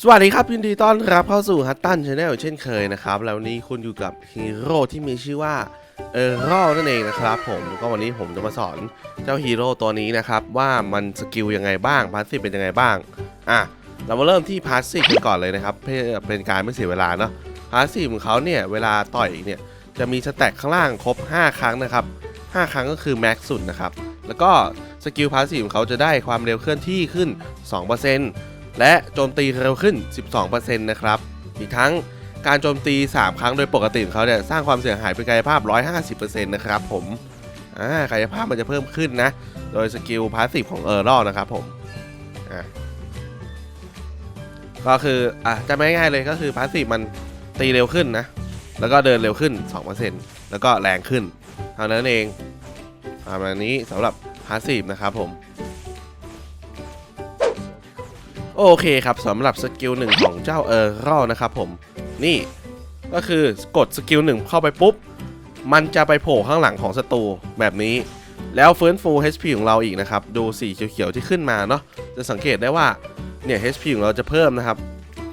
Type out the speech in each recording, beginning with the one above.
สวัสดีครับยินดีต้อนรับเข้าสู่ฮัตตันชาแนลเช่นเคยนะครับแล้วนนี้คุณอยู่กับฮีโร่ที่มีชื่อว่าเออรอนั่นเองนะครับผมก็วันนี้ผมจะมาสอนเจ้าฮีโร่ตัวนี้นะครับ ว่ามันสกิลยังไงบ้างพาสซีฟเป็นยังไงบ้างอะเรามาเริ่มที่พาสซีฟกันก่อนเลยนะครับเพื่อเป็นการไม่เสียเวลาเนาะพาสซีฟของเขาเนี่ยเวลาต่อยเนี่ยจะมีสแต็กข้างล่างครบ 5 ครั้งนะครับ 5 ครั้งก็คือแม็กซ์สุดนะครับแล้วก็สกิลพาสซีฟของเขาจะได้ความเร็วเคลื่อนที่ขึ้น 2% และโจมตีเร็วขึ้น 12%นะครับ อีกทั้งการโจมตี 3 ครั้งโดยปกติของเขาเนี่ยสร้างความเสียหายเป็นกายภาพ 150%นะครับผมอ่ากายภาพมันจะเพิ่มขึ้นนะ โดยสกิลพาสซีฟของเออร์รอนะครับผมอ่าก็คืออะจะไม่ง่ายเลยก็คือพาสซีฟมันตีเร็วขึ้นนะ แล้วก็เดินเร็วขึ้น 2%แล้วก็แรงขึ้น เท่านั้นเองประมาณนี้สำหรับพาสซีฟนะครับผม โอเคครับสำหรับสกิลหนึ่งของเจ้าเออร์รอนะครับผมนี่ก็คือกดสกิลหนึ่งเข้าไปปุ๊บ มันจะไปโผล่ข้างหลังของศัตรูแบบนี้ แล้วฟื้นฟู HP ของเราอีกนะครับ ดูสีเขียวๆที่ขึ้นมาเนาะจะสังเกตได้ว่าเนี่ย HP ของเราจะเพิ่มนะครับ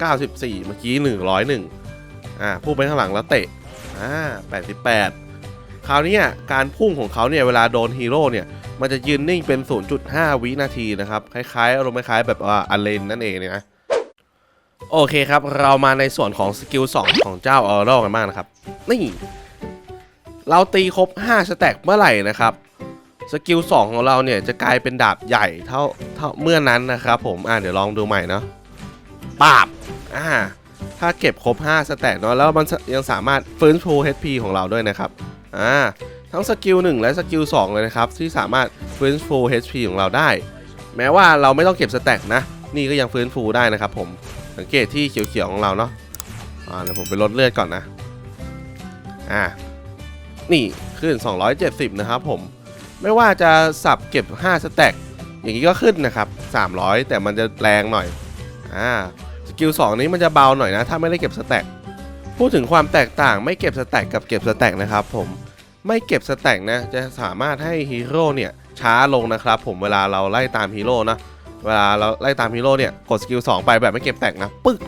94 เมื่อกี้ 101 อ่าพุ่งไปข้างหลังแล้วเตะ อ่า 88 คราวนี้การพุ่งของเขาเนี่ยเวลาโดนฮีโร่เนี่ยมันจะยืนนิ่งเป็น 0.5 วินาทีนะครับ คล้ายๆอารมณ์คล้ายแบบว่าอเลนนั่นเองเนี่ยนะโอเคครับ เรามาในส่วนของสกิล 2 ของเจ้าออร์กันบ้างนะครับ นี่ เราตีครบ 5 สแต็กเมื่อไหร่นะครับสกิล 2 ของเราเนี่ยจะกลายเป็นดาบใหญ่เท่าเท่าเมื่อนั้นนะครับผมอ่าเดี๋ยวลองดูใหม่เนาะปาบอ่าถ้าเก็บครบ 5 สแต็กเนาะแล้วมันยังสามารถฟื้นฟู HP ของเราด้วยนะครับ อ่าทั้งสกิล1และสกิล2เลยนะครับ ที่สามารถฟื้นฟู HP ของเราได้ แม้ว่าเราไม่ต้องเก็บสแต็กนะ นี่ก็ยังฟื้นฟูได้นะครับผมสังเกตที่เขียวๆของเราเนาะอ่าเดี๋ยวผมไปลดเลือดก่อนนะอ่านี่ขึ้น 270 นะครับผมไม่ว่าจะสับเก็บ 5 สแต็กอย่างนี้ก็ขึ้นนะครับ 300 แต่มันจะแรงหน่อยอ่าสกิล2นี้มันจะเบาหน่อยนะ ถ้าไม่ได้เก็บสแต็กพูดถึงความแตกต่างไม่เก็บสแต็กกับเก็บสแต็กนะครับผม ไม่เก็บสแต็กนะ จะสามารถให้ฮีโร่เนี่ยช้าลงนะครับ ผมเวลาเราไล่ตามฮีโร่นะ เวลาเราไล่ตามฮีโร่เนี่ยกดสกิล2ไปแบบไม่เก็บแต็กนะปึ๊ก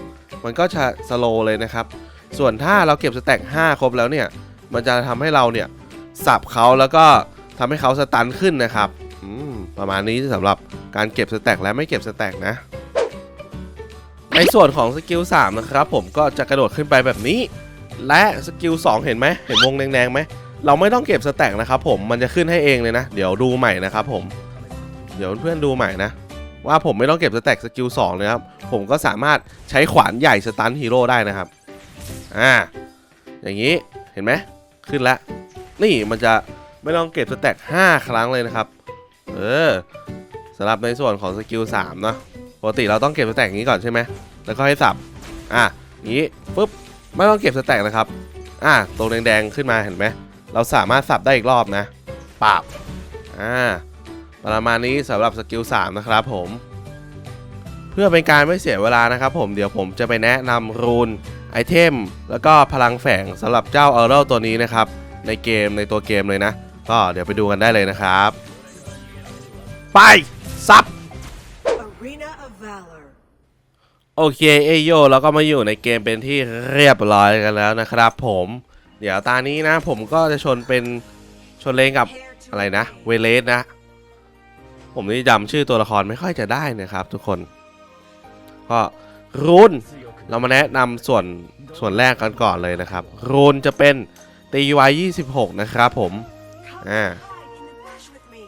มันก็จะสโลเลยนะครับ ส่วนถ้าเราเก็บสแต็ก5ครบแล้วเนี่ยมันจะทำให้เราเนี่ยสับเขาแล้วก็ทำให้เขาสตันขึ้นนะครับประมาณนี้สำหรับการเก็บสแต็กและไม่เก็บสแต็กนะในส่วนของสกิล3นะครับผมก็จะกระโดดขึ้นไปแบบนี้ และสกิล2เห็นไหมเห็นวงแดงๆไหม เราไม่ต้องเก็บสแต็กนะครับผมมันจะขึ้นให้เองเลยนะ เดี๋ยวดูใหม่นะครับผม เดี๋ยวเพื่อนๆดูใหม่นะ ว่าผมไม่ต้องเก็บสแต็กสกิล2เลยครับ ผมก็สามารถใช้ขวานใหญ่สตันฮีโร่ได้นะครับ อ่า อย่างนี้เห็นไหมขึ้นแล้ว นี่มันจะไม่ต้องเก็บสแต็ก5ครั้งเลยนะครับ เออสำหรับในส่วนของสกิล3เนาะปกติเราต้องเก็บสแต็กอย่างนี้ก่อนใช่ไหมแล้วก็ให้สับ อะอย่างนี้ปุ๊บไม่ต้องเก็บสแต็กนะครับ อะตรงแดงๆขึ้นมาเห็นไหม เราสามารถสับได้อีกรอบนะปาบอ่าประมาณนี้สำหรับสกิล3นะครับผม เพื่อเป็นการไม่เสียเวลานะครับผมเดี๋ยวผมจะไปแนะนำรูนไอเทม แล้วก็พลังแฝงสำหรับเจ้าเออร์เรตัวนี้นะครับ ในเกมในตัวเกมเลยนะ ก็เดี๋ยวไปดูกันได้เลยนะครับ ไปซับ Arena of Valor. โอเคเอโยเราก็มาอยู่ในเกมเป็นที่เรียบร้อยกันแล้วนะครับผม เดี๋ยวตานี้นะ ผมก็จะชนเป็นชนเลนกับอะไรนะ เวเลสนะ ผมนี่จำชื่อตัวละครไม่ค่อยจะได้นะครับ ทุกคน ก็รูนเรามาแนะนำส่วนส่วนแรกกันก่อนเลยนะครับ รูนจะเป็นตีวาย26 นะครับผม อ่า Hide in the bush with me.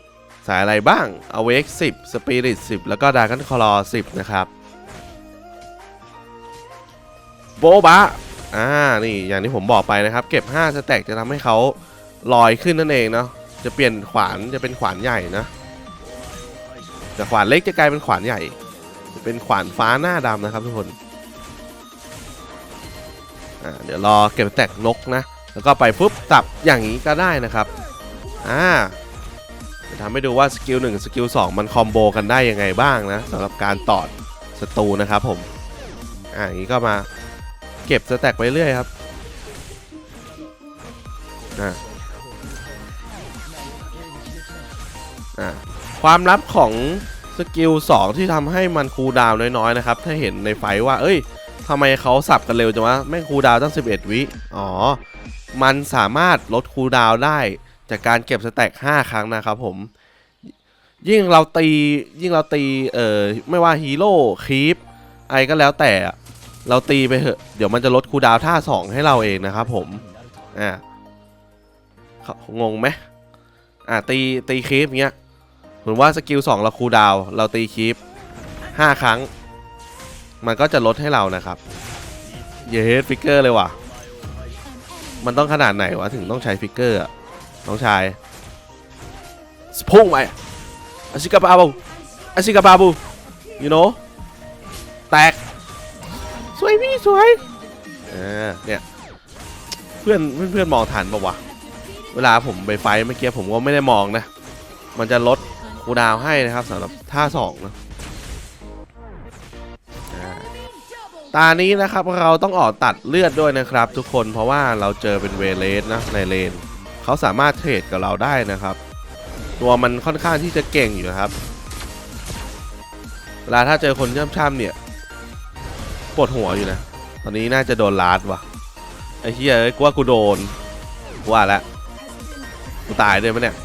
สายอะไรบ้าง Awake 10 Spirit 10 แล้วก็ Dragon Claw 10 นะครับ โบบะ อ่านี่อย่างที่ผมบอกไปนะครับ เก็บ5สแต็กจะทำให้เขาลอยขึ้นนั่นเองเนาะจะเปลี่ยนขวานจะเป็นขวานใหญ่นะจากขวานเล็กจะกลายเป็นขวานใหญ่ จะเป็นขวานฟ้าหน้าดำนะครับทุกคนอ่าเดี๋ยวรอเก็บแต็กนกนะ แล้วก็ไปปุ๊บสับอย่างนี้ก็ได้นะครับอ่าจะทำให้ดูว่าสกิล1สกิล2มันคอมโบกันได้ยังไงบ้างนะสำหรับการตอดศัตรูนะครับผมอ่าอย่างนี้ก็มา เก็บสแต็กไปเรื่อยครับอ่าอ่าความลับของสกิล2ที่ทำให้มันคูลดาวน์น้อยๆนะครับ ถ้าเห็นในไฟว่า เอ้ยทำไมเขาสับกันเร็วจังวะแม่งคูลดาวน์ตั้ง 11 วิอ๋อ มันสามารถลดคูลดาวน์ได้ จากการเก็บสแต็ก5ครั้งนะครับผม ยิ่งเราตียิ่งเราตีเอ่อไม่ว่าฮีโร่คีปอะไรก็แล้วแต่ เราตีไปเถอะ เดี๋ยวมันจะลดคูดาวท่า 2 ให้เราเองนะครับผมอ่างงไหมอ่าตีตีคีปเงี้ยเหมือนว่าสกิล2เราคูดาวเราตีคีป5 ครั้ง มันก็จะลดให้เรานะครับ เยสฟิกเกอร์เลยว่ะ มันต้องขนาดไหนวะ ถึงต้องใช้ฟิกเกอร์น้องชายพุ่งไปอาชิกาบาบูอาชิกาบาบู you know แตก สวยพี่สวยเออเนี่ยเพื่อนเพื่อนมองทันปะวะเวลาผมไปไฟเมื่อกี้ผมก็ไม่ได้มองนะ มันจะลดคูดาวให้นะครับสำหรับท่าสองนะอ่าตานี้นะครับเราต้องออกตัดเลือดด้วยนะครับ ทุกคนเพราะว่าเราเจอเป็นเวเลสนะในเลนเขาสามารถเทรดกับเราได้นะครับ ตัวมันค่อนข้างที่จะเก่งอยู่ครับเวลาถ้าเจอคนช่ำๆเนี่ย ปวดหัวอยู่นะ ตอนนี้น่าจะโดนลาดว่ะ ไอ้เหี้ยกูว่ากูโดนกูว่าแล้วกูตายด้วยมั้ยเนี่ย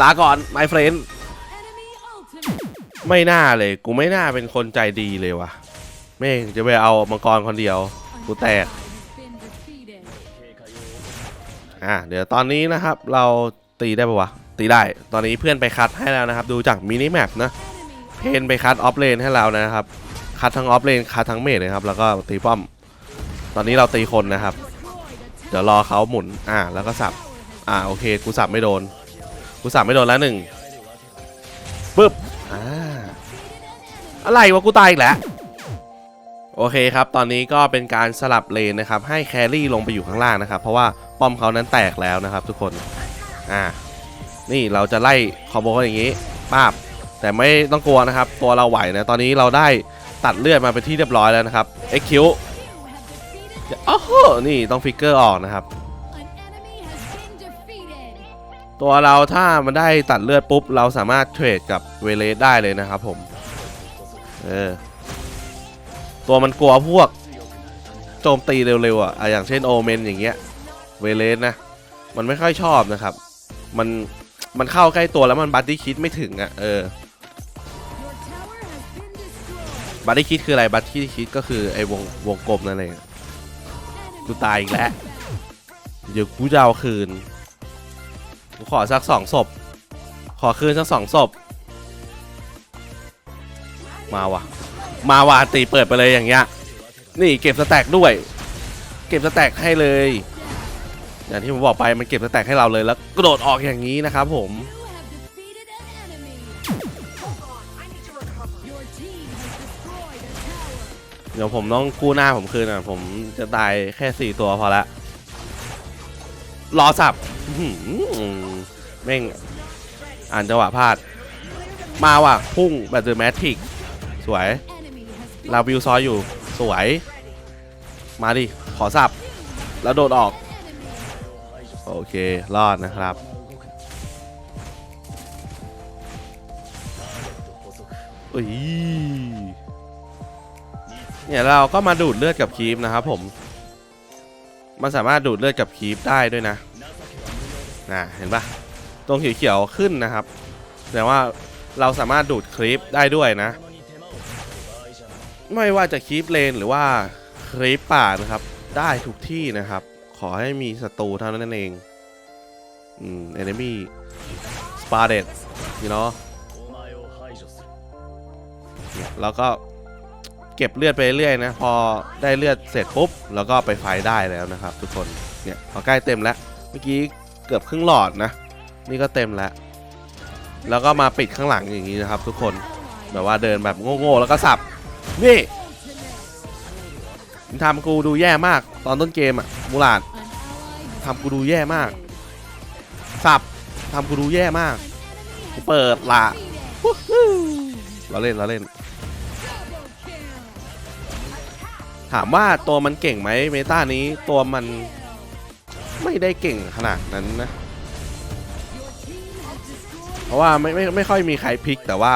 ลาก่อน my friend ไม่น่าเลย กูไม่น่าเป็นคนใจดีเลยว่ะแม่งจะไปเอามังกรคนเดียว กูแตก อะเดี๋ยวตอนนี้นะครับ เราตีได้ปะวะ ตีได้ ตอนนี้เพื่อนไปคัดให้แล้วนะครับ ดูจากมินิแมปนะ เพนไปคัดออฟเลนให้เรานะครับ คัดทั้งออฟเลนคัดทั้งเมดนะครับ แล้วก็ตีป้อม ตอนนี้เราตีคนนะครับ เดี๋ยวรอเขาหมุน อ่า แล้วก็สับ อ่า โอเค กูสับไม่โดน กูสับไม่โดนแล้วหนึ่งปึ๊บ อ่า อะไรวะ กูตายอีกแล้ว โอเคครับ ตอนนี้ก็เป็นการสลับเลนนะครับ ให้แครี่ลงไปอยู่ข้างล่างนะครับ เพราะว่าป้อมเขานั้นแตกแล้วนะครับ ทุกคน อ่า นี่เราจะไล่คอมโบกันอย่างนี้ป้าบแต่ไม่ต้องกลัวนะครับ ตัวเราไหวนะ ตอนนี้เราได้ ตัดเลือดมาเป็นที่เรียบร้อยแล้วนะครับเอ็กคิวโอ้โหนี่ต้องฟิกเกอร์ออกนะครับ ตัวเราถ้ามันได้ตัดเลือดปุ๊บ เราสามารถเทรดกับเวเลสได้เลยนะครับผม เออ ตัวมันกลัวพวก โจมตีเร็วๆอะ อย่างเช่นโอเมนอย่างเงี้ย เวเลสนะ มันไม่ค่อยชอบนะครับ มัน มันเข้าใกล้ตัวแล้วมันบัตตี้คิดไม่ถึงอะ เออ บัตตี้คิดคืออะไรบัตตี้คิดก็คือไอ้วงวงกลมนั่นเองกูตายอีกแล้ว เดี๋ยวกูจะเอาคืนกูขอสักสองศพ ขอคืนสักสองศพ มาว่ะ มาว่ะตีเปิดไปเลยอย่างเงี้ย นี่เก็บสแต็กด้วย เก็บสแต็กให้เลย อย่างที่ผมบอกไปมันเก็บสแต็กให้เราเลยแล้วกระโดดออกอย่างนี้นะครับผม เดี๋ยวผมต้องกู้หน้าผมคืนอะ ผมจะตายแค่สี่ตัวพอละ รอสับแม่ง อ่านจังหวะพลาด มาว่ะ พุ่งแบบเดอะแมทริก สวย ลาวิวซอยอยู่ สวย มาดิ ขอสับ แล้วโดดออก โอเค รอดนะครับอุ้ย เนี่ยเราก็มาดูดเลือดกับคีปนะครับผม มันสามารถดูดเลือดกับคีปได้ด้วยนะนะเห็นปะตรงเขียวๆขึ้นนะครับแต่ว่าเราสามารถดูดคลิปได้ด้วยนะ ไม่ว่าจะคลิปเลนหรือว่าคลิปป่านะครับ ได้ทุกที่นะครับ ขอให้มีศัตรูเท่านั้นเองอืม enemy spotted you know เนี่ยแล้วก็ เก็บเลือดไปเรื่อยนะพอได้เลือดเสร็จปุ๊บแล้วก็ไปไฟได้แล้วนะครับ ทุกคนเนี่ยพอใกล้เต็มแล้วเมื่อกี้เกือบครึ่งหลอดนะ นี่ก็เต็มแล้ว แล้วก็มาปิดข้างหลังอย่างนี้นะครับ ทุกคนแบบว่าเดินแบบโง่ๆแล้วก็สับนี่ทำกูดูแย่มากตอนต้นเกมอะมูลาดทำกูดูแย่มาก สับทำกูดูแย่มากกูเปิดละเราเล่นเราเล่น ถามว่าตัวมันเก่งไหมเมตานี้ตัวมันไม่ได้เก่งขนาดนั้นนะ เพราะว่าไม่ไม่ไม่ค่อยมีใครพลิกแต่ว่า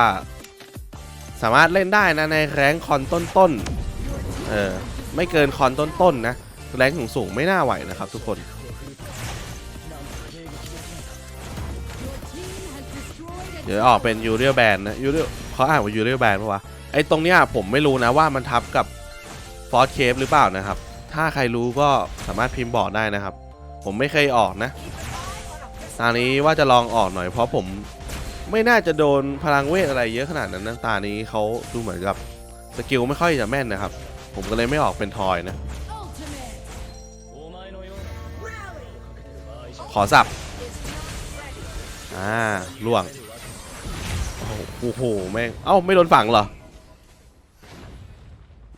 สามารถเล่นได้นะในแรงคอนต้นๆเออไม่เกินคอนต้นๆนนะแรงสูงสูงไม่น่าไหวนะครับทุกคนเดี๋ยวออกเป็นยูเรียลแบนนะยูเรียลเขาอ่านว่ายูเรียลแบนปะวะไอตรงเนี้ยผมไม่รู้นะว่ามันทับกับ ฟอร์เคฟหรือเปล่านะครับ ถ้าใครรู้ก็สามารถพิมพ์บอกได้นะครับ ผมไม่เคยออกนะตานี้ว่าจะลองออกหน่อยเพราะผมไม่น่าจะโดนพลังเวทอะไรเยอะขนาดนั้นนะตานี้เขาดูเหมือนกับสกิลไม่ค่อยจะแม่นนะครับ ผมก็เลยไม่ออกเป็นทอยนะ ขอสับ อ่าล่วง โอ้โห แม่ง เอ้า ไม่โดนฝังเหรอ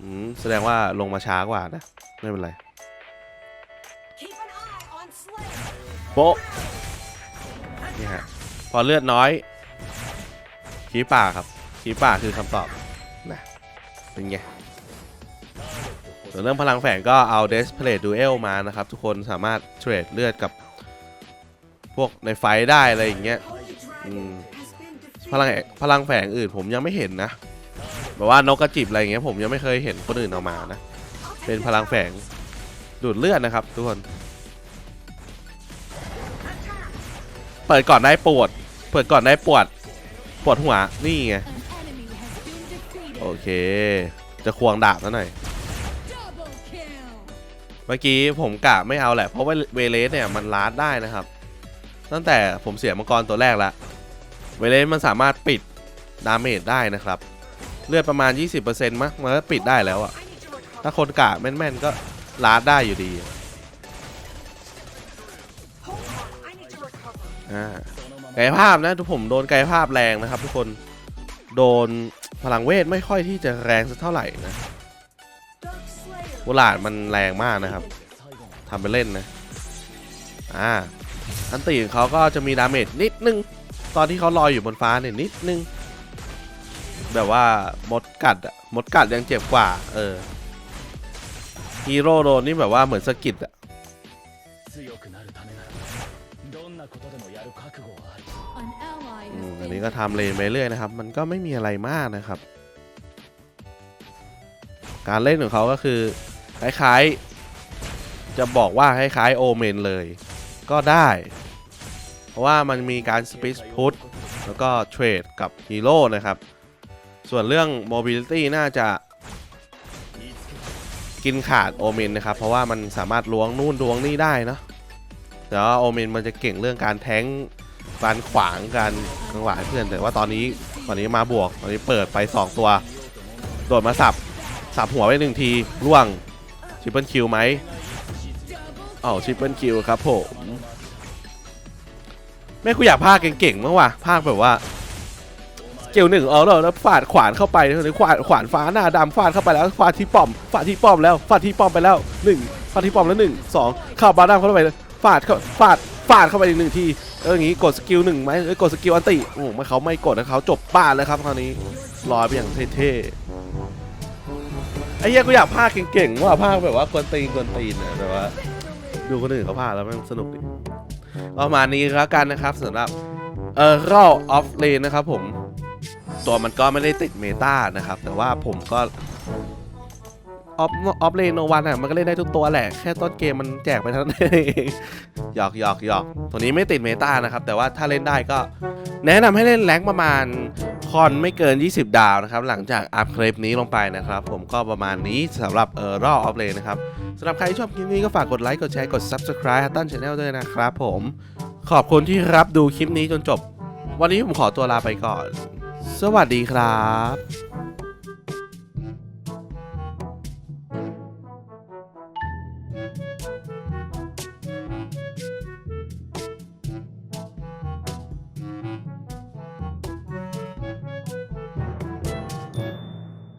อืมแสดงว่าลงมาช้ากว่านะ ไม่เป็นไรโปะนี่ฮะพอเลือดน้อยขีป่าครับขีป่าคือคำตอบนะเป็นไงส่วนเรื่องพลังแฝงก็เอา Desperate Duel มานะครับ ทุกคนสามารถเทรดเลือดกับพวกในไฟได้อะไรอย่างเงี้ยพลังพลังแฝงอื่นผมยังไม่เห็นนะ แบบว่านกกระจิบอะไรอย่างเงี้ยผมยังไม่เคยเห็นคนอื่นเอามานะ เป็นพลังแฝงดูดเลือดนะครับทุกคน เปิดก่อนได้ปวด เปิดก่อนได้ปวด ปวดหัว นี่ไง โอเค จะควงดาบซะหน่อย เมื่อกี้ผมกะไม่เอาแหละ เพราะว่าเวเลสเนี่ยมันลาดได้นะครับ ตั้งแต่ผมเสียมังกรตัวแรกละ เวเลสมันสามารถปิดดาเมจได้นะครับ เลือดประมาณ 20%มั้งมันก็ปิดได้แล้วอะถ้าคนกะแม่นๆก็ลาดได้อยู่ดีอ่ากายภาพนะทุกผมโดนกายภาพแรงนะครับ ทุกคนโดนพลังเวทไม่ค่อยที่จะแรงสักเท่าไหร่นะ Dark Slayer. โบราณมันแรงมากนะครับทำไปเล่นนะอ่าอันตีของเขาก็จะมีดาเมจนิดนึง ตอนที่เขาลอยอยู่บนฟ้าเนี่ยนิดนึง แบบว่ามดกัดอะมดกัดยังเจ็บกว่า เออฮีโร่โดนนี่แบบว่าเหมือนสกิดอะอันนี้ก็ทำเลนไปเรื่อยนะครับ มันก็ไม่มีอะไรมากนะครับ การเล่นของเขาก็คือ คล้ายๆ จะบอกว่าคล้ายๆโอเมนเลย ก็ได้ เพราะว่ามันมีการสปิสพุทแล้วก็เทรดกับฮีโร่นะครับ ส่วนเรื่อง mobility น่าจะกินขาดโอเมนนะครับ เพราะว่ามันสามารถล้วงนู่นล้วงนี่ได้เนะแต่ว่าโอเมนมันจะเก่งเรื่องการแทงการขวางการกังหวะให้เพื่อนแต่ว่าตอนนี้ตอนนี้มาบวกตอนนี้เปิดไป 2 ตัว โดดมาสับ สับหัวไปหนึ่งทีร่วงชิปเปิลคิวไหมอ๋อชิปเปิลคิวครับผมแม่กูอยากพากเก่งๆมั้งว่ะพากแบบว่า เกี่ยวหนึ่งเออแล้วแล้วฟาดขวานเข้าไปเลยขวานขวานฟ้าหน้าดำฟาดเข้าไปแล้วฟาดที่ป้อมฟาดที่ป้อมแล้วฟาดที่ป้อมไปแล้วหนึ่งฟาดที่ป้อมแล้วหนึ่งสองเข้าบาร์ดัมเข้าไปเลยฟาดเข้าฟาดฟาดเข้าไปอีกหนึ่งทีเอออย่างงี้กดสกิลหนึ่งไหมเอ้ยกดสกิลอันติโอ้ไม่เขาไม่กดนะเขาจบบ้านแล้วครับคราวนี้ลอยไปอย่างเท่ๆไอ้เหี้ยกูอยากพากเก่งๆว่าพากแบบว่ากวนตีนกวนตีนนะแต่ว่าดูคนอื่นเขาพากแล้วมันสนุกดีประมาณนี้แล้วกันนะครับสำหรับเออรอออฟเลนนะครับผม ตัวมันก็ไม่ได้ติดเมตานะครับ แต่ว่าผมก็ออฟออฟเลนโนวันอะมันก็เล่นได้ทุกตัวแหละ แค่ต้นเกมมันแจกไปเท่านั้นเองหยอกหยอกหยอกตัวนี้ไม่ติดเมตานะครับ แต่ว่าถ้าเล่นได้ก็ แนะนำให้เล่นแรงประมาณคอนไม่เกิน 20 ดาวนะครับ หลังจากอัพคลปนี้ลงไปนะครับ ผมก็ประมาณนี้สำหรับเออรอออฟเลนนะครับสำหรับใครที่ชอบคลิปนี้ก็ฝากกดไลค์กดแชร์กด Subscribe ฮัตตันชาแนลด้วยนะครับผมขอบคุณที่รับดูคลิปนี้จนจบ วันนี้ผมขอตัวลาไปก่อน สวัสดีครับ